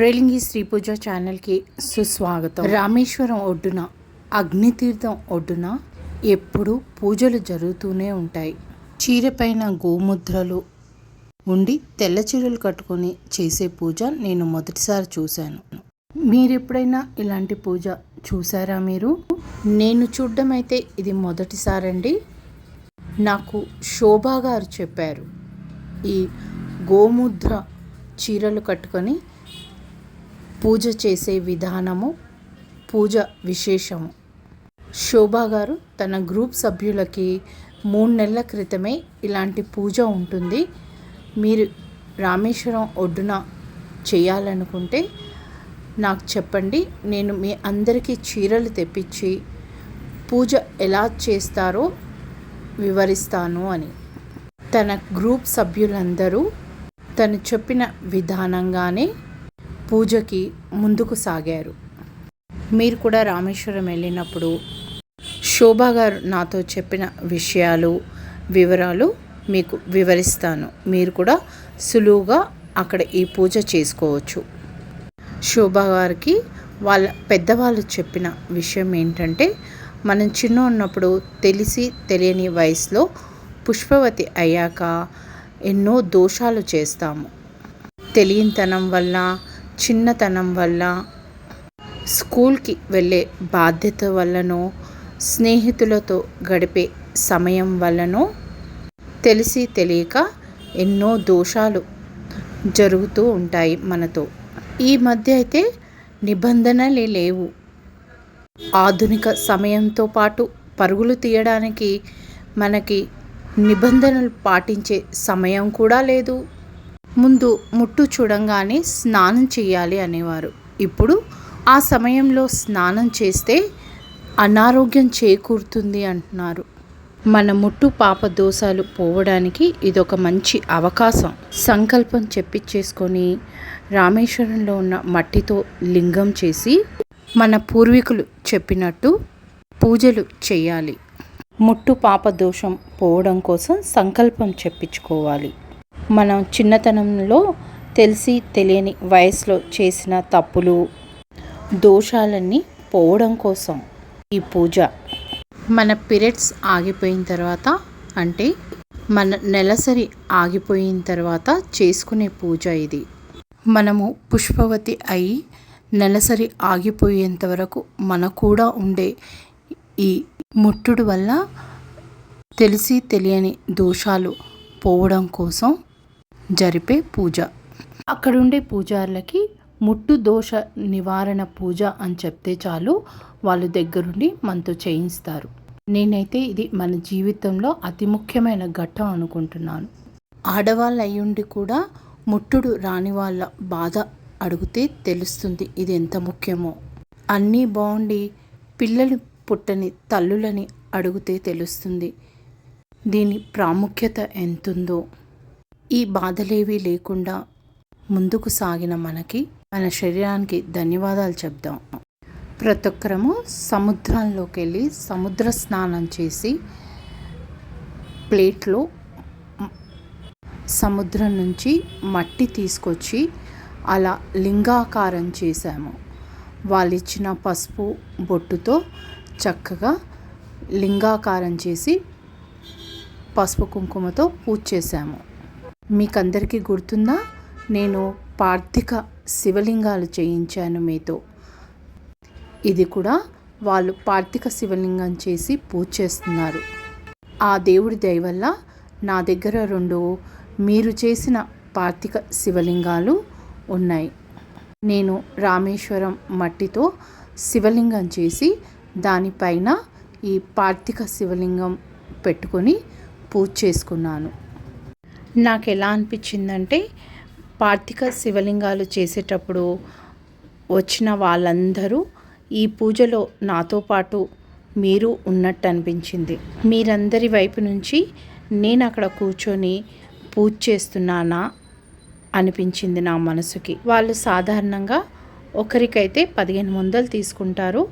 రేలింగి శ్రీ పూజ ఛానల్కి సుస్వాగతం. రామేశ్వరం ఒడ్డున అగ్నితీర్థం ఒడ్డున ఎప్పుడూ పూజలు జరుగుతూనే ఉంటాయి. చీరపైన గోముద్రలు ఉండి తెల్ల చీరలు కట్టుకొని చేసే పూజ నేను మొదటిసారి చూశాను. మీరు ఎప్పుడైనా ఇలాంటి పూజ చూసారా మీరు? నేను చూడడం అయితే ఇది మొదటిసారండి. నాకు శోభా గారు చెప్పారు. ఈ గోముద్ర చీరలు కట్టుకొని పూజ చేసే విధానము పూజ విశేషము. శోభా గారు తన గ్రూప్ సభ్యులకి మూడు నెలల క్రితమే ఇలాంటి పూజ ఉంటుంది. మీరు రామేశ్వరం ఒడ్డున చేయాలనుకుంటే నాకు చెప్పండి. నేను మీ అందరికీ చీరలు తెప్పించి పూజ ఎలా చేస్తారో వివరిస్తాను అని. తన గ్రూప్ సభ్యులందరూ తను చెప్పిన విధానంగానే పూజకి ముందుకు సాగారు. మీరు కూడా రామేశ్వరం వెళ్ళినప్పుడు శోభా గారు నాతో చెప్పిన విషయాలు వివరాలు మీకు వివరిస్తాను. మీరు కూడా సులువుగా అక్కడ ఈ పూజ చేసుకోవచ్చు. శోభా గారికి వాళ్ళ పెద్దవాళ్ళు చెప్పిన విషయం ఏంటంటే మనం చిన్న ఉన్నప్పుడు తెలిసి తెలియని వయసులో పుష్పవతి అయ్యాక ఎన్నో దోషాలు చేస్తాము. తెలియనితనం వల్ల చిన్నతనం వల్ల స్కూల్కి వెళ్ళే బాధ్యత వల్లనో స్నేహితులతో గడిపే సమయం వల్లనో తెలిసి తెలియక ఎన్నో దోషాలు జరుగుతూ ఉంటాయి మనతో. ఈ మధ్య అయితే నిబంధనలే లేవు. ఆధునిక సమయంతో పాటు పరుగులు తీయడానికి మనకి నిబంధనలు పాటించే సమయం కూడా లేదు. ముందు ముట్టు చూడంగానే స్నానం చేయాలి అనేవారు. ఇప్పుడు ఆ సమయంలో స్నానం చేస్తే అనారోగ్యం చేకూరుతుంది అంటున్నారు. మన ముట్టు పాప దోషాలు పోవడానికి ఇదొక మంచి అవకాశం. సంకల్పం చెప్పించేసుకొని రామేశ్వరంలో ఉన్న మట్టితో లింగం చేసి మన పూర్వీకులు చెప్పినట్టు పూజలు చేయాలి. ముట్టు పాప దోషం పోవడం కోసం సంకల్పం చెప్పించుకోవాలి. మనం చిన్నతనంలో తెలిసి తెలియని వయసులో చేసిన తప్పులు దోషాలన్నీ పోవడం కోసం ఈ పూజ. మన పీరియడ్స్ ఆగిపోయిన తర్వాత అంటే మన నెలసరి ఆగిపోయిన తర్వాత చేసుకునే పూజ ఇది. మనము పుష్పవతి అయి నెలసరి ఆగిపోయేంత వరకు మన కూడా ఉండే ఈ ముట్టుడు వల్ల తెలిసి తెలియని దోషాలు పోవడం కోసం జరిపే పూజ. అక్కడుండే పూజారులకి ముట్టు దోష నివారణ పూజ అని చెప్తే చాలు వాళ్ళు దగ్గరుండి మనతో చేయిస్తారు. నేనైతే ఇది మన జీవితంలో అతి ముఖ్యమైన ఘట్టం అనుకుంటున్నాను. ఆడవాళ్ళు అయ్యుండి కూడా ముట్టుడు రాని వాళ్ళ బాధ అడిగితే తెలుస్తుంది ఇది ఎంత ముఖ్యమో. అన్నీ బాగుండి పిల్లలు పుట్టని తల్లులని అడిగితే తెలుస్తుంది దీని ప్రాముఖ్యత ఎంతుందో. ఈ బాధలేవీ లేకుండా ముందుకు సాగిన మనకి మన శరీరానికి ధన్యవాదాలు చెప్దాం. ప్రతి ఒక్కరము సముద్రంలోకి వెళ్ళి సముద్ర స్నానం చేసి ప్లేట్లో సముద్రం నుంచి మట్టి తీసుకొచ్చి అలా లింగాకారం చేశాము. వాళ్ళు ఇచ్చిన పసుపు బొట్టుతో చక్కగా లింగాకారం చేసి పసుపు కుంకుమతో పూజ చేశాము. మీకు అందరికీ గుర్తుందా? నేను పార్థిక శివలింగాలు చేయించాను మీతో. ఇది కూడా వాళ్ళు పార్థిక శివలింగం చేసి పూజ చేస్తున్నారు. ఆ దేవుడి దయ వల్ల నా దగ్గర రెండు మీరు చేసిన పార్థిక శివలింగాలు ఉన్నాయి. నేను రామేశ్వరం మట్టితో శివలింగం చేసి దానిపైన ఈ పార్థిక శివలింగం పెట్టుకొని పూజ చేసుకున్నాను. నాకు ఎలా అనిపించిందంటే పార్థిక శివలింగాలు చేసేటప్పుడు వచ్చిన వాళ్ళందరూ ఈ పూజలో నాతో పాటు మీరు ఉన్నట్టు అనిపించింది మీరందరి వైపు నుంచి నేను అక్కడ కూర్చొని పూజ చేస్తున్నానా అనిపించింది నా మనసుకి. వాళ్ళు సాధారణంగా ఒకరికైతే పదిహేను వందలు తీసుకుంటారు.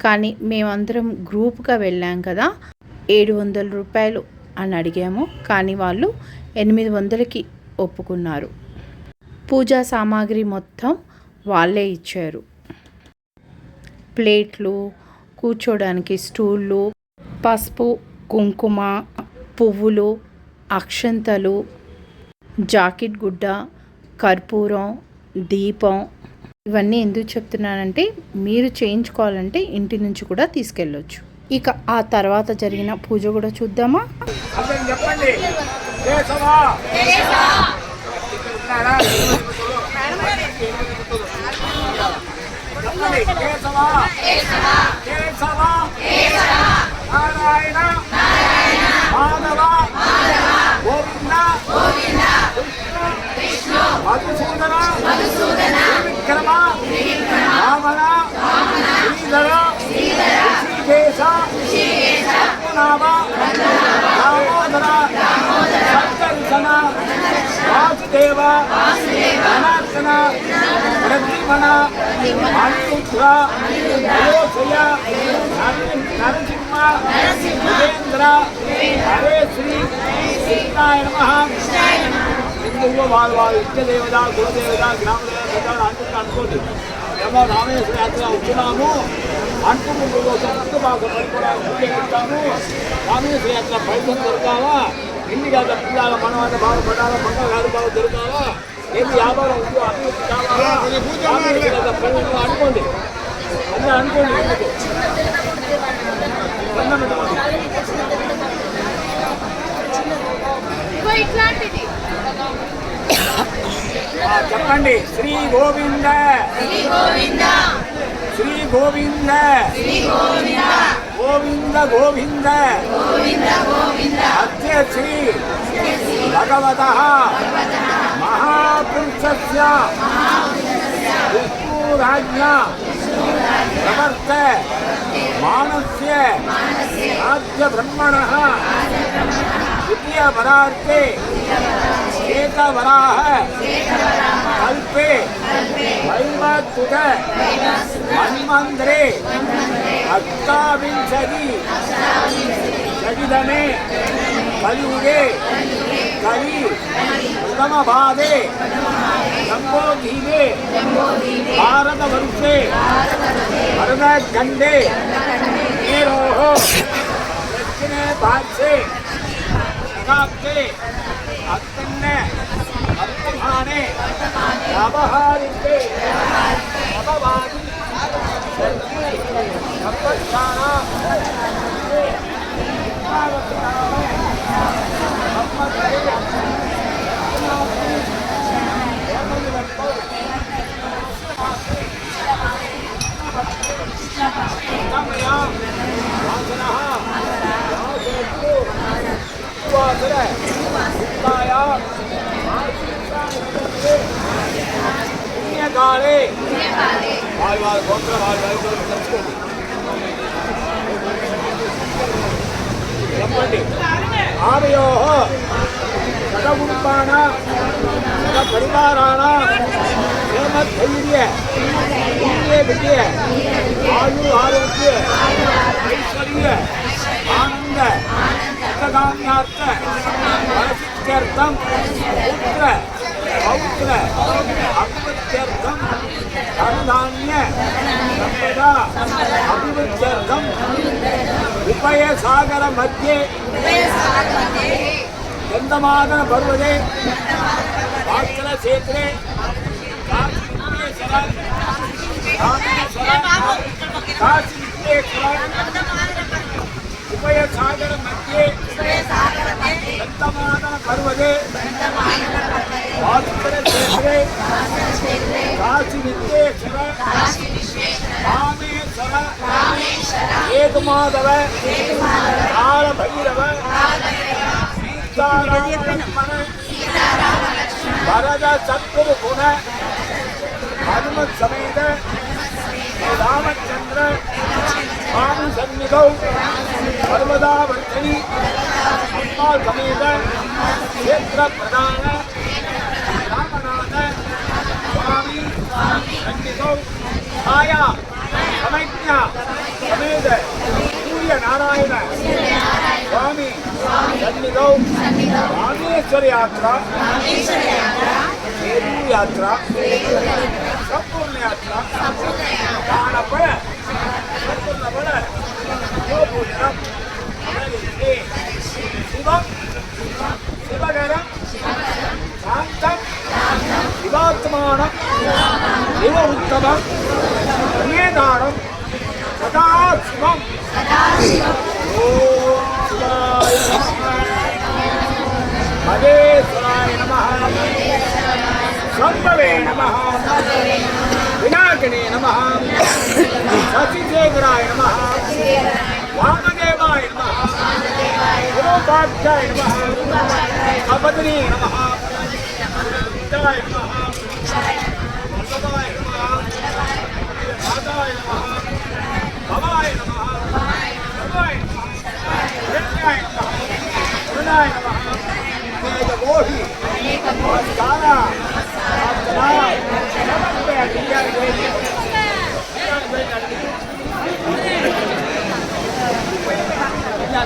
కానీ మేమందరం గ్రూప్గా వెళ్ళాం కదా ఏడు వందల రూపాయలు అని అడిగాము. కానీ వాళ్ళు ఎనిమిది వందలకి ఒప్పుకున్నారు. పూజా సామాగ్రి మొత్తం వాళ్ళే ఇచ్చారు. ప్లేట్లు కూర్చోడానికి స్టూళ్ళు పసుపు కుంకుమ పువ్వులు అక్షంతలు జాకెట్ గుడ్డ కర్పూరం దీపం ఇవన్నీ ఎందుకు చెప్తున్నానంటే మీరు చేయించుకోవాలంటే ఇంటి నుంచి కూడా తీసుకెళ్ళొచ్చు. ఇక ఆ తర్వాత జరిగిన పూజ కూడా చూద్దామా? చెప్పండి. నారాయణ? మాధవ? గోవింద? మధుసూదన? విక్రమ వామన శ్రీధర? ఋషికేశ పద్మనాభ దామోదర సప్తర్షణ వాసుదేవ జనార్దన ప్రతిమణ అనిరుద్ధ అయోధ్య నరసింహ విజేంద్ర హరే శ్రీ కృష్ణాయ నమ. హిందువులు వారు ఇష్ట దేవత గురుదేవత గ్రామదేవత అనుకోండి ఏమో రామేశ్వర యాత్ర వచ్చినాము అంటూ ముందు కోసం ముందు మాకు పడిపోవడానికి చేస్తాము రామేశ్వర యాత్ర ఫలితం దొరకాలా ఇన్ని కాదు పిల్లల మనం అంటే బాగుపడాలా మంగళ గారు బాగా దొరకాలా ఏమి వ్యాపారం ఉందో అభివృద్ధి కావాలా ఫలితం అనుకోండి అన్నీ అనుకోండి. ఇట్లాంటిది చెప్పండి శ్రీ గోవింద శ్రీ గోవింద శ్రీ గోవింద శ్రీ గోవింద గోవింద గోవింద గోవింద గోవింద అద్య శ్రీ భగవత మహాపురుషస్య విష్ణురాజ్ఞ श्वेतवराः कल्पे। वैमत्सुक मन्मन्त्रे। अष्टाविंशति। शगिदमे कलियुगे। कलि। भारत वर्षे भारतवर्षे। भरतखण्डे शताब्दे। భారతవర్షే భరతఖండే నేరోः పుణ్యకాలే వారి వారి గోత్ర వారి వారి గోత్రం తెలుసుకోండి చెప్పండి ఆమెయో సదగుంపాణ సద పరివారాణ ధైర్య పుణ్య విజయ ఆయు ఆరోగ్య ఐశ్వర్య ఆనంద సుఖకామ్యార్థ వరసిద్ధ్యర్థం పుత్ర பௌத்திர அபிவச்சர்க்கம் தனதானிய சம்பதா அபிவச்சர்க்கம் உபயசாகர மத்தியே கந்தமாக வருவதே பாத்திர சேத்திரே காசி காசி ಅಭಯ ಸಾಗರ ಮಧ್ಯೆ ಸಂತಮಾನನ ಪರ್ವದೆ ವಾಸುಕರ ಕ್ಷೇತ್ರೆ ಕಾಶಿ ವಿದ್ಯೇಶ್ವರ ರಾಮೇಶ್ವರ ಏಕಮಾಧವ ಕಾಳಭೈರವ ಸೀತಾರಾಮ ವರದ ಸತ್ಗುರು ಗುಣ ಹನುಮತ್ ಸಮೇತ ರಾಮಚಂದ್ರ சன்மிகௌ சர்வதா வர்த்தனி. அம்மா சமேத. கேத்திர பிரதான. ராமநாத. சுவாமி. சன்மிகௌ ஆயா சமைக்யா சமேத. சூரிய நாராயண. சுவாமி. சன்னிதௌ ராமேஸ்வர சம்பூர்ண யாத்ரா காணப்பட சிவகரம் சாந்தம் சிவாத்மானம் சிவ உத்தமம் அன்னேதானம் சதாசிவம் ஓம் சிவாய மதேஸ்வராய நம சம்பவே நம விநாயகனே நம சசிசேகராய நம వామదేవాయ నమః గురోపాధ్యాయ నమః అపదనే నమః విద్యాయ నమః వల్లభాయ నమః మాతాయ నమః భవాయ నమః సర్వాయ నమః హిరణ్యాయ నమః కరుణాయ నమః అనేక మోహి నమస్కార ప్రార్థన నమస్తే అడిగారు ఏంటి మా అలాగే చెప్పినట్టు మీరు అలా అడుగుతారు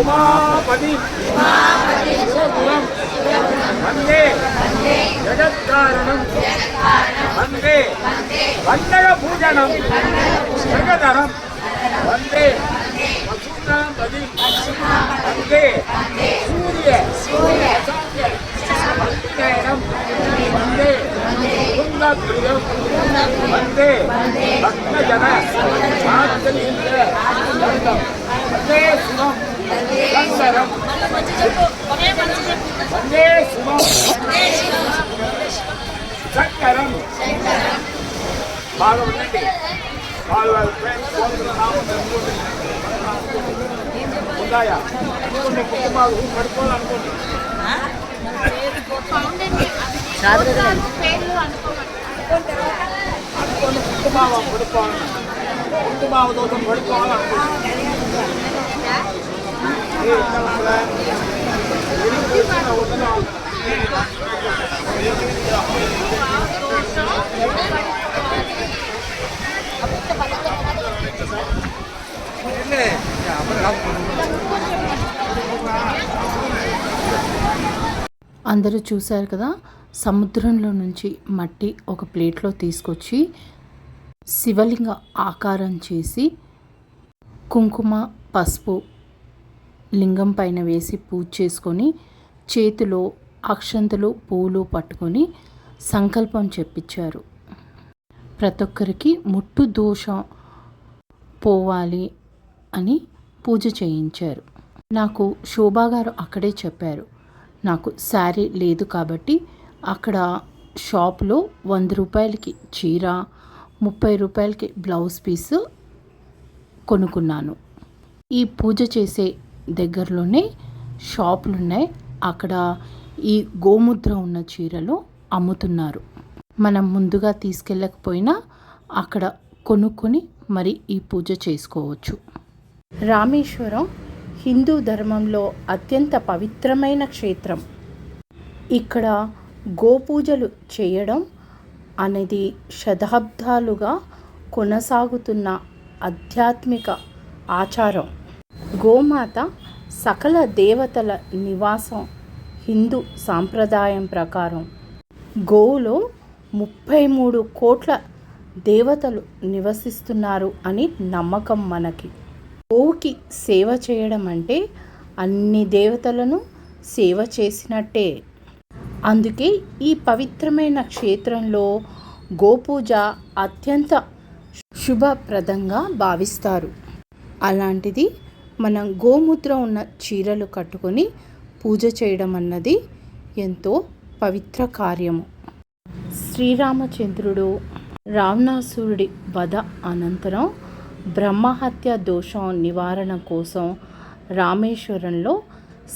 ఉమాపతి శివగురం వందే జగత్కారణం వందే వందగ పూజనం జగదరం వందే వసూనాం పది వందే సూర్య సూర్య వందేనం వందే కుందప్రియం వందే భక్తజన మాత్రీంద్ర దండం వందే శివం శంకరం వందే శివం శంకరం బాగా ఉండండి వాళ్ళ ఫ్రెండ్స్ ఉన్నాయా కుటుంబాలు పడుకోవాలనుకోండి అనుకోండి పడుకోవాలి కుటుంబావ దోషం పడుకోవాలనుకోండి ఏ ఇతరుల ఎన్ని కూర్చున్నా వదనా అందరూ చూశారు కదా సముద్రంలో నుంచి మట్టి ఒక ప్లేట్లో తీసుకొచ్చి శివలింగ ఆకారం చేసి కుంకుమ పసుపు లింగం పైన వేసి పూజ చేసుకొని చేతిలో అక్షంతలు పూలు పట్టుకొని సంకల్పం చెప్పించారు. ప్రతి ఒక్కరికి ముట్టు దోషం పోవాలి అని పూజ చేయించారు. నాకు శోభా గారు అక్కడే చెప్పారు. నాకు శారీ లేదు కాబట్టి అక్కడ షాప్లో వంద రూపాయలకి చీర ముప్పై రూపాయలకి బ్లౌజ్ పీస్ కొనుక్కున్నాను. ఈ పూజ చేసే దగ్గరలోనే షాపులు ఉన్నాయి అక్కడ ఈ గోముద్ర ఉన్న చీరలు అమ్ముతున్నారు. మనం ముందుగా తీసుకెళ్ళకపోయినా అక్కడ కొనుక్కొని మరి ఈ పూజ చేసుకోవచ్చు. రామేశ్వరం హిందూ ధర్మంలో అత్యంత పవిత్రమైన క్షేత్రం. ఇక్కడ గోపూజలు చేయడం అనేది శతాబ్దాలుగా కొనసాగుతున్న ఆధ్యాత్మిక ఆచారం. గోమాత సకల దేవతల నివాసం హిందూ సాంప్రదాయం ప్రకారం గోవులో ముప్పై మూడు కోట్ల దేవతలు నివసిస్తున్నారు అని నమ్మకం మనకి. గోవుకి సేవ చేయడం అంటే అన్ని దేవతలను సేవ చేసినట్టే. అందుకే ఈ పవిత్రమైన క్షేత్రంలో గోపూజ అత్యంత శుభప్రదంగా భావిస్తారు. అలాంటిది మనం గోమూత్ర ఉన్న చీరలు కట్టుకొని పూజ చేయడం అన్నది ఎంతో పవిత్ర కార్యము. శ్రీరామచంద్రుడు రావణాసురుడి వధ అనంతరం బ్రహ్మహత్య దోషం నివారణ కోసం రామేశ్వరంలో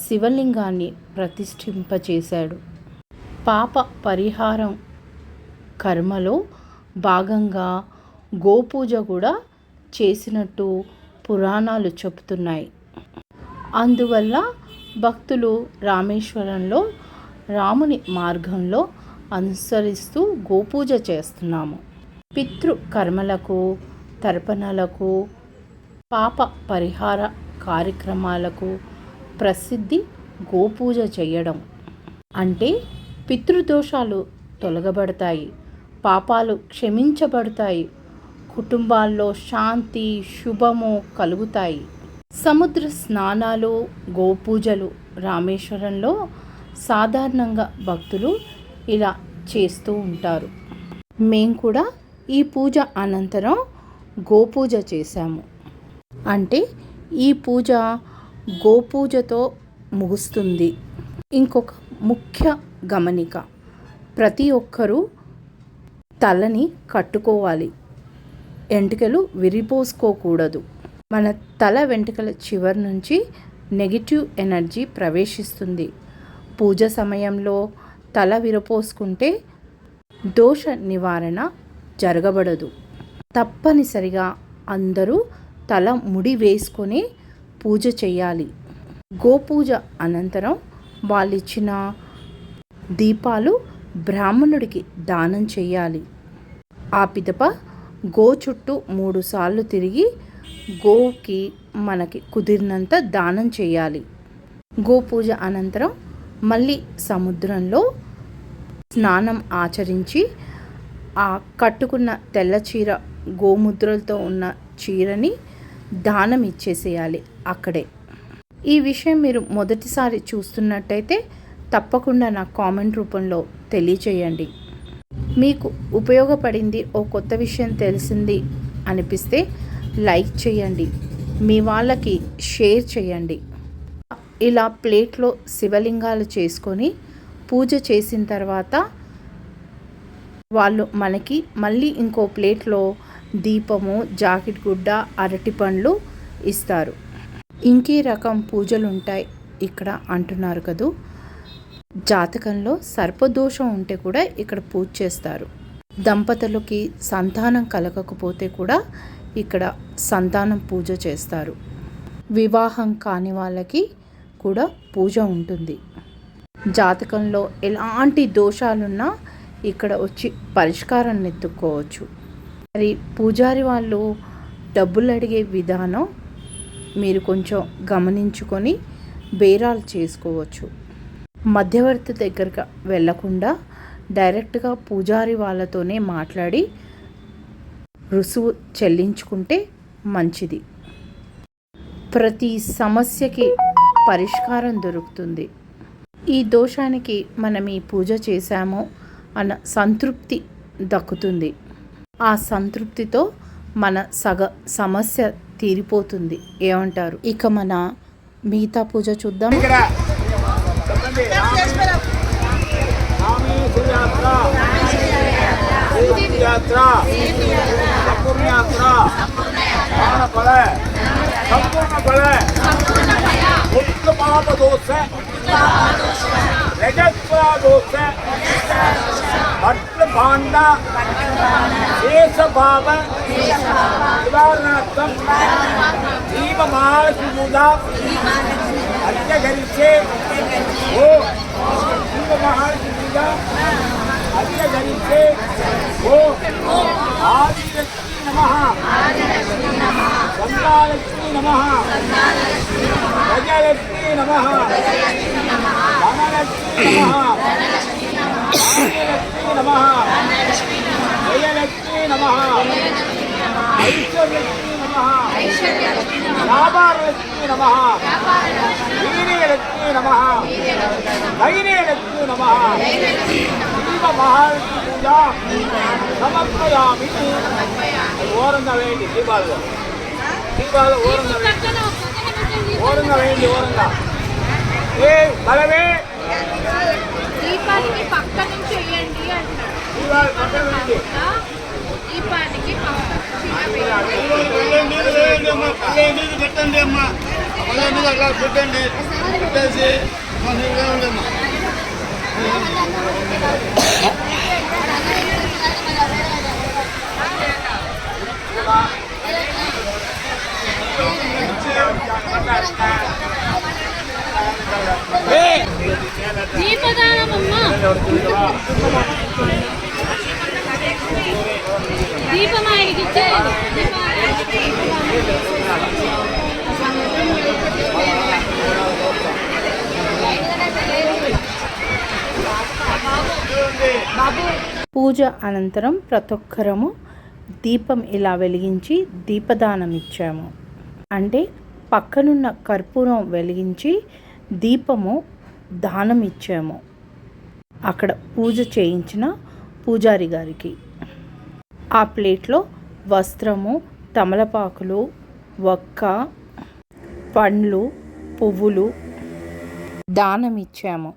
శివలింగాన్ని ప్రతిష్ఠింపచేశాడు. పాప పరిహారం కర్మలో భాగంగా గోపూజ కూడా చేసినట్టు పురాణాలు చెబుతున్నాయి. అందువల్ల భక్తులు రామేశ్వరంలో రాముని మార్గంలో అనుసరిస్తూ గోపూజ చేస్తున్నాము. పితృ కర్మలకు తర్పణలకు పాప పరిహార కార్యక్రమాలకు ప్రసిద్ధి గోపూజ చేయడం. అంటే పితృదోషాలు తొలగబడతాయి పాపాలు క్షమించబడతాయి కుటుంబాల్లో శాంతి శుభము కలుగుతాయి. సముద్ర స్నానాలు గోపూజలు రామేశ్వరంలో సాధారణంగా భక్తులు ఇలా చేస్తూ ఉంటారు. మేము కూడా ఈ పూజ అనంతరం గోపూజ చేశాము. అంటే ఈ పూజ గోపూజతో ముగుస్తుంది. ఇంకొక ముఖ్య గమనిక ప్రతి ఒక్కరూ తలని కట్టుకోవాలి. వెంట్రుకలు విరిపోసుకోకూడదు. మన తల వెంట్రుకల చివరి నుంచి నెగిటివ్ ఎనర్జీ ప్రవేశిస్తుంది. పూజ సమయంలో తల విరపోసుకుంటే దోష నివారణ జరగబడదు. తప్పనిసరిగా అందరూ తల ముడి వేసుకొని పూజ చేయాలి. గోపూజ అనంతరం వాళ్ళిచ్చిన దీపాలు బ్రాహ్మణుడికి దానం చేయాలి. ఆ పిదప గో చుట్టూ మూడు సార్లు తిరిగి గోకి మనకి కుదిరినంత దానం చేయాలి. గోపూజ అనంతరం మళ్ళీ సముద్రంలో స్నానం ఆచరించి ఆ కట్టుకున్న తెల్ల చీర గోముద్రలతో ఉన్న చీరని దానం ఇచ్చేసేయాలి అక్కడే. ఈ విషయం మీరు మొదటిసారి చూస్తున్నట్టయితే తప్పకుండా నా కామెంట్ రూపంలో తెలియచేయండి. మీకు ఉపయోగపడింది ఓ కొత్త విషయం తెలిసింది అనిపిస్తే లైక్ చేయండి. మీ వాళ్ళకి షేర్ చేయండి. ఇలా ప్లేట్లో శివలింగాలు చేసుకొని పూజ చేసిన తర్వాత వాళ్ళు మనకి మళ్ళీ ఇంకో ప్లేట్లో దీపము జాకెట్ గుడ్డ అరటి పండ్లు ఇస్తారు. ఇంకే రకం పూజలు ఉంటాయి ఇక్కడ అంటున్నారు కదూ? జాతకంలో సర్పదోషం ఉంటే కూడా ఇక్కడ పూజ చేస్తారు. దంపతులకి సంతానం కలగకపోతే కూడా ఇక్కడ సంతానం పూజ చేస్తారు. వివాహం కాని వాళ్ళకి కూడా పూజ ఉంటుంది. జాతకంలో ఎలాంటి దోషాలున్నా ఇక్కడ వచ్చి పరిష్కారాన్ని ఎత్తుక్కోవచ్చు మరి పూజారి వాళ్ళు డబ్బులు అడిగే విధానం మీరు కొంచెం గమనించుకొని బేరాలు చేసుకోవచ్చు. మధ్యవర్తి దగ్గరకు వెళ్ళకుండా డైరెక్ట్గా పూజారి వాళ్ళతోనే మాట్లాడి రుసువు చెల్లించుకుంటే మంచిది. ప్రతి సమస్యకి పరిష్కారం దొరుకుతుంది. ఈ దోషానికి మనం ఈ పూజ చేశామో అన్న సంతృప్తి దక్కుతుంది. ఆ సంతృప్తితో మన సగ సమస్య తీరిపోతుంది. ఏమంటారు? ఇక మన మిగతా పూజ చూద్దాం. ఇక్కడ చెప్పండి రామేశ్వర యాత్ర తీర్థయాత్ర సంపూర్ణ యాత్ర ప్రాణ ఫల సంపూర్ణ ఫల ముక్త పాప దోష రజత్వ దోష భట్ల భాండ శేష భావ నివారణార్థం దీపమాల సుముదా అత్యగరిచే ఓ దీపమహాలక్ష్మి పూజ అత్యగరిచే ఓ ఆదిలక్ష్మీ నమ. గంగాలక్ష్మీ నమ. గజలక్ష్మీ నమ. ధనలక్ష్మీ నమ ఆదిలక్ష్మీ నమ జయలక్ష్మీ నమ. ఐశ్వర్యలక్ష్మీ నమ వ్యాపారలక్ష్మీ నమ. వీర్యలక్ష్మీ నమ. ధైర్యలక్ష్మీ నమ. శివ మహాలక్ష్మి పూజ. సమర్పయామి. ఓరంగా వేయండి దీపాలు దీపాలు ఓరంగా వేయండి ఓరంగా. వేయండి ఓరంగా ఏ బలమే దీపానికి పక్క నుంచి వేయండి అంటాడు దీపాలు పక్క నుంచి. నీళ్ళు పెట్టండి అమ్మా అట్లా పెట్టండి పెట్టేసి దీపదానమమ్మా పూజ అనంతరం ప్రతి ఒక్కరము దీపం ఇలా వెలిగించి దీపదానం ఇచ్చాము అంటే పక్కనున్న కర్పూరం వెలిగించి దీపము దానం ఇచ్చాము అక్కడ పూజ చేయించిన పూజారి గారికి. ఆ ప్లేట్లో వస్త్రము తమలపాకులు వక్క పండ్లు పువ్వులు దానమిచ్చాము.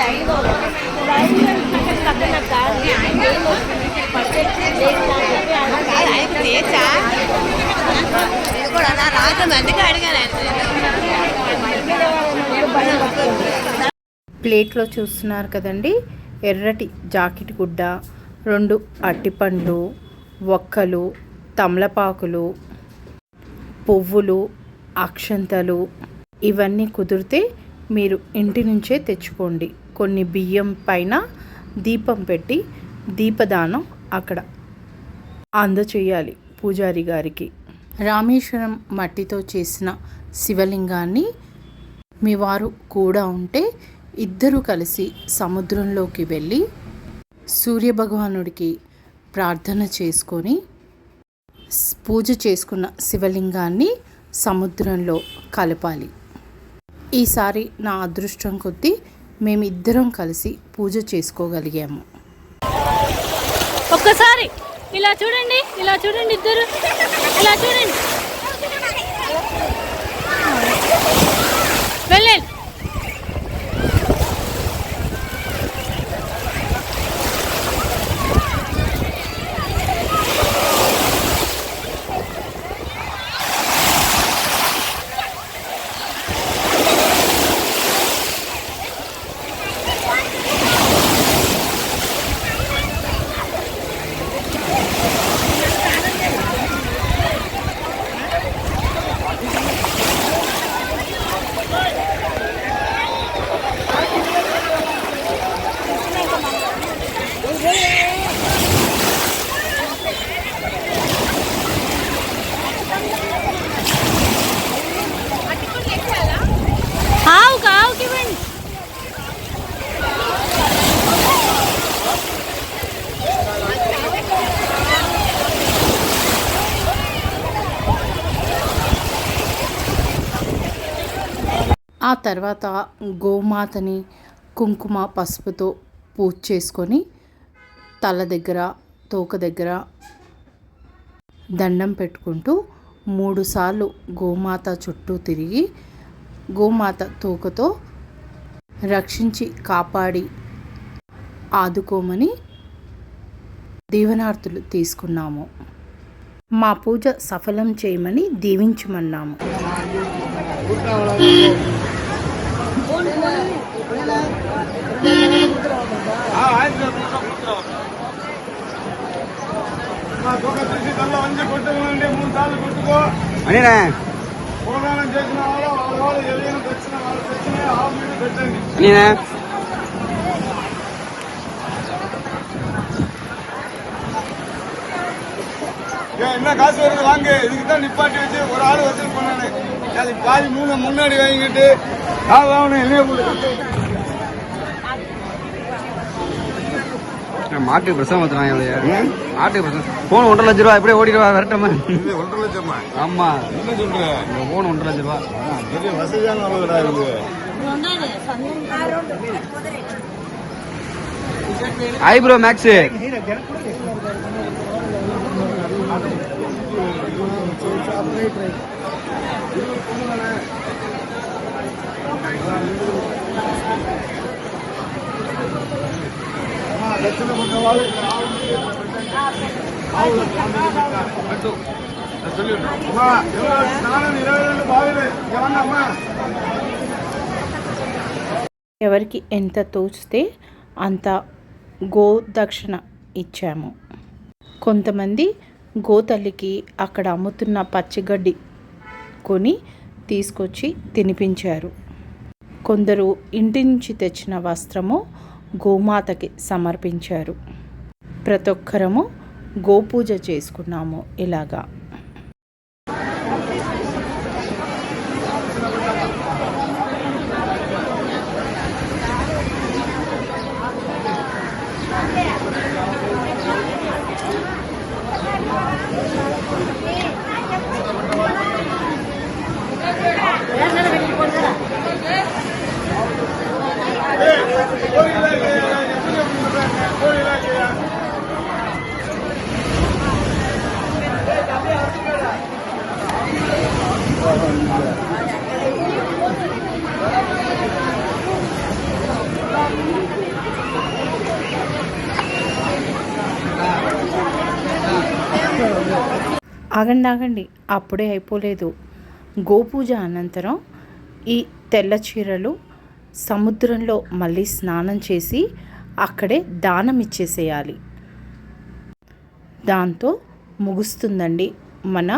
లైవ్ అందుకే అడిగాను ప్లేట్లో చూస్తున్నారు కదండి ఎర్రటి జాకెట్ గుడ్డ రెండు అట్టిపండ్లు ఒక్కలు తమలపాకులు పువ్వులు అక్షంతలు ఇవన్నీ కుదిరితే మీరు ఇంటి నుంచే తెచ్చుకోండి. కొన్ని బియ్యం పైన దీపం పెట్టి దీపదానం అక్కడ. అందచేయాలి పూజారి గారికి. రామేశ్వరం మట్టితో చేసిన శివలింగాన్ని మీ వారు కూడా ఉంటే ఇద్దరూ కలిసి సముద్రంలోకి వెళ్ళి సూర్యభగవానుడికి ప్రార్థన చేసుకొని పూజ చేసుకున్న శివలింగాన్ని సముద్రంలో కలపాలి. ఈసారి నా అదృష్టం కొద్దీ మేమిద్దరం కలిసి పూజ చేసుకోగలిగాము. ఒక్కసారి. ఇలా చూడండి ఇలా చూడండి ఇద్దరు. ఇలా చూడండి. తర్వాత గోమాతని కుంకుమ పసుపుతో పూజ చేసుకొని తల దగ్గర తోక దగ్గర దండం పెట్టుకుంటూ మూడుసార్లు గోమాత చుట్టూ తిరిగి గోమాత తోకతో రక్షించి కాపాడి ఆదుకోమని దీవనార్థులు తీసుకున్నాము. మా పూజ సఫలం చేయమని దీవించమన్నాము. ఆ, ఆయన కూర్చో, కూర్చో. మా తొక్క తీసి తల్ల వంచి కొట్టుకోండి మూడు సార్లు కొట్టుకో అనినా పూర్ణానం చేసిన వాళ్ళు వాళ్ళ వాళ్ళు ఎవరైనా తెచ్చిన వాళ్ళు తెచ్చిన ఆవు మీద పెట్టండి அண்ணா ஏன் என்ன காசு வருது வாங்க இதுக்கு தான் நிப்பாட்டி வச்சு ஒரு ஆள் வச்சு போனானே அது பாதி மூணு முன்னாடி வாங்கிட்டு நான் வாங்கணும் என்ன மாட்டு பிரசவம் வச்சுனாங்க மாட்டு பிரசவம். போன் ஒன்றரை லட்சம் ரூபா எப்படியே ஓடிடுவா விரட்டமா? ஒன்றரை லட்சமா? ஆமா. என்ன சொல்ற? போன் ஒன்றரை லட்சம் ரூபா பெரிய வசதியான அளவுடா இது ஐப்ரோ மேக்ஸ் Thank you. ఎవరికి ఎంత తోచితే అంత గో దక్షిణ ఇచ్చాము. కొంతమంది గోతల్లికి అక్కడ అమ్ముతున్న పచ్చిగడ్డి కొని తీసుకొచ్చి తినిపించారు. కొందరు ఇంటి నుంచి తెచ్చిన వస్త్రము గోమాతకి సమర్పించారు. ప్రతి ఒక్కరము గోపూజ చేసుకున్నాము ఇలాగా. ఆగండి ఆగండి. అప్పుడే అయిపోలేదు. గోపూజ అనంతరం ఈ తెల్ల చీరలు సముద్రంలో మళ్ళీ స్నానం చేసి అక్కడే దానం ఇచ్చేసేయాలి. దాంతో ముగుస్తుందండి మన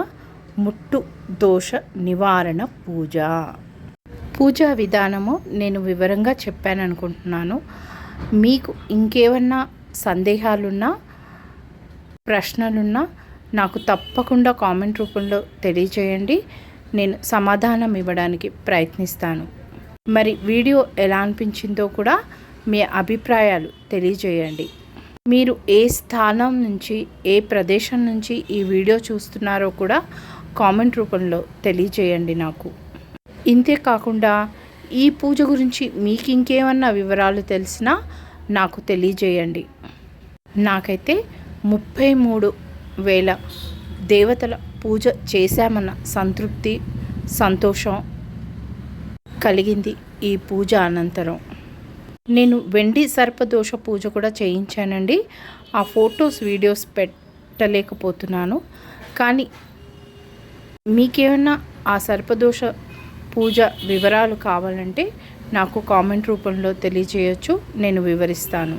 ముట్టు దోష నివారణ పూజ. పూజా విధానము నేను వివరంగా చెప్పాను అనుకుంటున్నాను మీకు ఇంకేమన్నా సందేహాలున్నా ప్రశ్నలున్నా నాకు తప్పకుండా కామెంట్ రూపంలో తెలియజేయండి నేను సమాధానం ఇవ్వడానికి ప్రయత్నిస్తాను. మరి వీడియో ఎలా అనిపించిందో కూడా మీ అభిప్రాయాలు తెలియజేయండి. మీరు ఏ స్థానం నుంచి ఏ ప్రదేశం నుంచి ఈ వీడియో చూస్తున్నారో కూడా కామెంట్ రూపంలో తెలియజేయండి నాకు. ఇంతే కాకుండా ఈ పూజ గురించి మీకు ఇంకేమన్నా వివరాలు తెలిసినా నాకు తెలియజేయండి. నాకైతే ముప్పై మూడు వేళ దేవతల పూజ చేశామన్న సంతృప్తి సంతోషం కలిగింది ఈ పూజ అనంతరం. నేను వెండి సర్పదోష పూజ కూడా చేయించానండి. ఆ ఫొటోస్ వీడియోస్ పెట్టలేకపోతున్నాను. కానీ మీకేమన్నా ఆ సర్పదోష పూజ వివరాలు కావాలంటే నాకు కామెంట్ రూపంలో తెలియజేయచ్చు. నేను వివరిస్తాను.